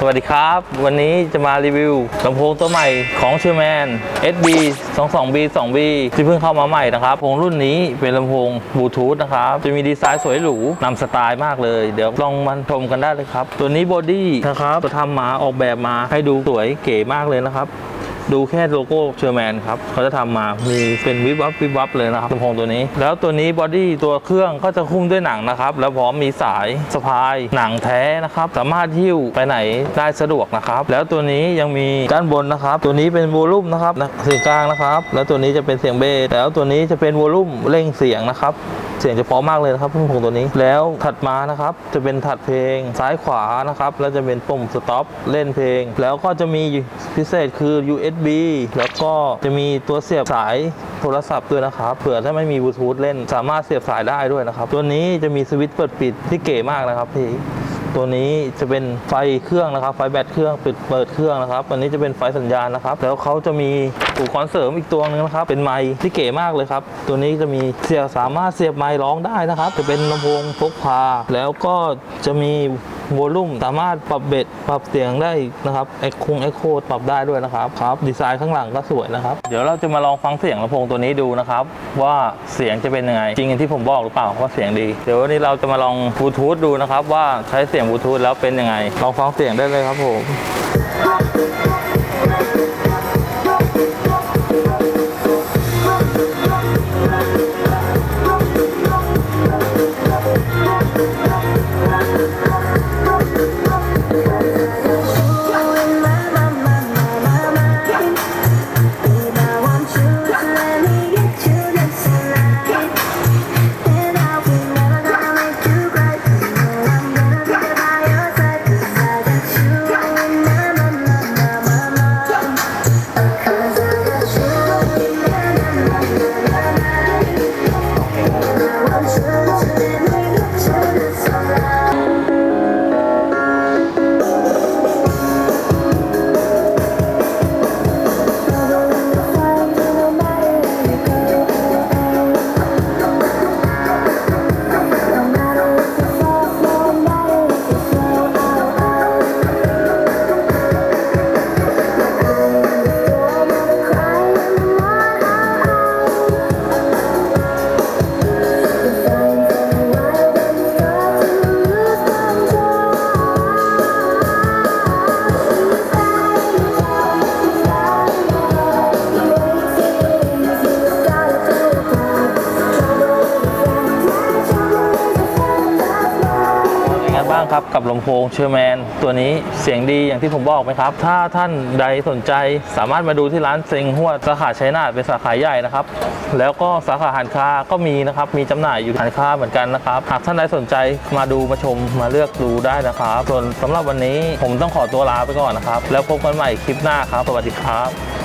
สวัสดีครับ วันนี้จะมารีวิวลำโพงตัวใหม่ของเชอร์แมน SB 22B 2B ที่เพิ่งเข้ามาใหม่นะครับลำโพงรุ่นนี้เป็นลำโพงบลูทูธนะครับ จะมีดีไซน์สวยหรูนำสไตล์มากเลย เดี๋ยวลองมันชมกันได้เลยครับ ตัวนี้บอดี้นะครับจะทำมาออกแบบมาให้ดูสวยเก๋มากเลยนะครับ ดูแค่โลโก้เชอร์แมนครับเขาจะทำมามีเป็นวิบวับวิบวับเลยนะครับลำโพงตัวนี้ แล้วตัวนี้บอดี้ตัวเครื่องก็จะคุ้มด้วยหนังนะครับ แล้วพร้อมมีสายสะพายหนังแท้นะครับ สามารถหิ้วไปไหนได้สะดวกนะครับ แล้วตัวนี้ยังมีด้านบนนะครับ ตัวนี้เป็นวอลลุ่มนะครับเสียงกลางนะครับ แล้วตัวนี้จะเป็นเสียงเบสแล้วตัวนี้จะเป็นวอลลุ่มเร่งเสียงนะครับเสียงจะเพราะมากเลยนะครับลำโพงตัวนี้ แล้วถัดมานะครับจะเป็นถัดเพลงซ้ายขวานะครับแล้วจะเป็นปุ่มสต็อปเล่นเพลง แล้วก็จะมีพิเศษคือ USB แล้วก็จะมีตัวเสียบสายโทรศัพท์ด้วยนะครับเผื่อถ้าไม่มีบลูทูธเล่นสามารถเสียบสายได้ด้วยนะครับ ตัวนี้จะมีสวิตช์เปิดปิดที่เก๋มากนะครับพี่ตัวนี้จะเป็นไฟเครื่องนะครับ ไฟแบตเครื่องปิดเปิดเครื่องนะครับ อันนี้จะเป็นไฟสัญญาณนะครับ แล้วเขาจะมีอุปกรณ์เสริมอีกตัวหนึงนะครับ เป็นไมค์ที่เก๋มากเลยครับ ตัวนี้จะมีเสียบสามารถเสียบไมค์ร้องได้นะครับ จะเป็นลำโพงพกพา แล้วก็จะมี วอลลุ่มสามารถปรับเบสปรับเสียงได้นะครับเอ็กคงเอ็กโคปรับได้ด้วยนะครับครับดีไซน์ข้างหลังก็สวยนะครับ เดี๋ยวเราจะมาลองฟังเสียงลำโพงตัวนี้ดูนะครับ ว่าเสียงจะเป็นยังไง จริงอย่างที่ผมบอกหรือเปล่าว่าเสียงดี เดี๋ยววันนี้เราจะมาลองบลูทูธดูนะครับ ว่าใช้เสียงบลูทูธแล้วเป็นยังไง ลองฟังเสียงได้เลยครับผม นไงบ้างครับกับลำโพงเชอร์แมนตัวนี้เสียงดีอย่างที่ผมบอกไหมครับ ถ้าท่านใดสนใจสามารถมาดูที่ร้านเซ็งหัวสาขาชัยนาทเป็นสาขาใหญ่นะครับ แล้วก็สาขาหันคาก็มีนะครับ มีจำหน่ายอยู่หันคาเหมือนกันนะครับ หากท่านใดสนใจมาดูมาชมมาเลือกดูได้นะครับส่วนสำหรับวันนี้ผมต้องขอตัวลาไปก่อนนะครับ แล้วพบกันใหม่คลิปหน้าครับ สวัสดีครับ